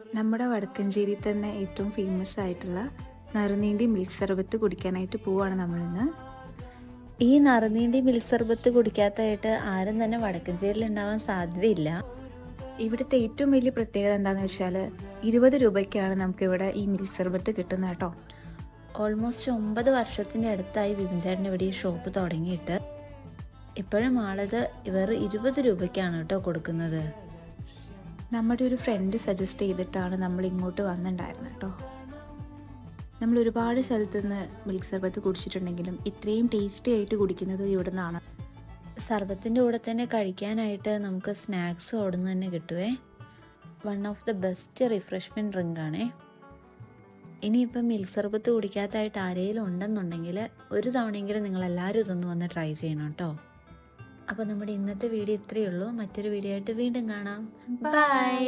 നമ്മുടെ വടക്കഞ്ചേരി തന്നെ ഏറ്റവും ഫേമസ് ആയിട്ടുള്ള നറുനീണ്ടി മിൽക്ക് സർബത്ത് കുടിക്കാനായിട്ട് പോവാണ് നമ്മളിന്ന്. ഈ നറുനീണ്ടി മിൽക്ക് സർബത്ത് കുടിക്കാത്തതായിട്ട് ആരും തന്നെ വടക്കഞ്ചേരിൽ ഉണ്ടാവാൻ സാധ്യതയില്ല. ഇവിടുത്തെ ഏറ്റവും വലിയ പ്രത്യേകത എന്താണെന്ന് വെച്ചാൽ ഇരുപത് രൂപയ്ക്കാണ് നമുക്കിവിടെ ഈ മിൽക്ക് സർബത്ത് കിട്ടുന്നത് കേട്ടോ. ഓൾമോസ്റ്റ് ഒമ്പത് വർഷത്തിന്റെ അടുത്തായി ബിബിൻചേട്ടന്റെ ഇവിടെ ഈ ഷോപ്പ് തുടങ്ങിയിട്ട്. ഇപ്പോഴും ആളത് ഇവർ ഇരുപത് രൂപയ്ക്കാണ് കേട്ടോ കൊടുക്കുന്നത്. നമ്മുടെ ഒരു ഫ്രണ്ട് സജസ്റ്റ് ചെയ്തിട്ടാണ് നമ്മൾ ഇങ്ങോട്ട് വന്നിട്ടുണ്ടായിരുന്നത് കേട്ടോ. നമ്മൾ ഒരുപാട് സ്ഥലത്ത് നിന്ന് മിൽക്ക് സർബത്ത് കുടിച്ചിട്ടുണ്ടെങ്കിലും ഇത്രയും ടേസ്റ്റി ആയിട്ട് കുടിക്കുന്നത് ഇവിടെ നിന്നാണ് സർബത്തിന്റെ കൂടെ തന്നെ കഴിക്കാനായിട്ട് നമുക്ക് സ്നാക്സും അവിടെ നിന്ന് തന്നെ കിട്ടുവേ. One of the best refreshment drink ആണേ. ഇനിയിപ്പം മിൽക്ക് സർബത്ത് കുടിക്കാത്തതായിട്ട് ആരെങ്കിലും ഉണ്ടെന്നുണ്ടെങ്കിൽ ഒരു തവണയെങ്കിലും നിങ്ങളെല്ലാവരും ഇതൊന്ന് വന്ന് ട്രൈ ചെയ്യണം കേട്ടോ. അപ്പോൾ നമ്മുടെ ഇന്നത്തെ വീഡിയോ ഇത്രയേ ഉള്ളൂ. മറ്റൊരു വീഡിയോ ആയിട്ട് വീണ്ടും കാണാം. ബൈ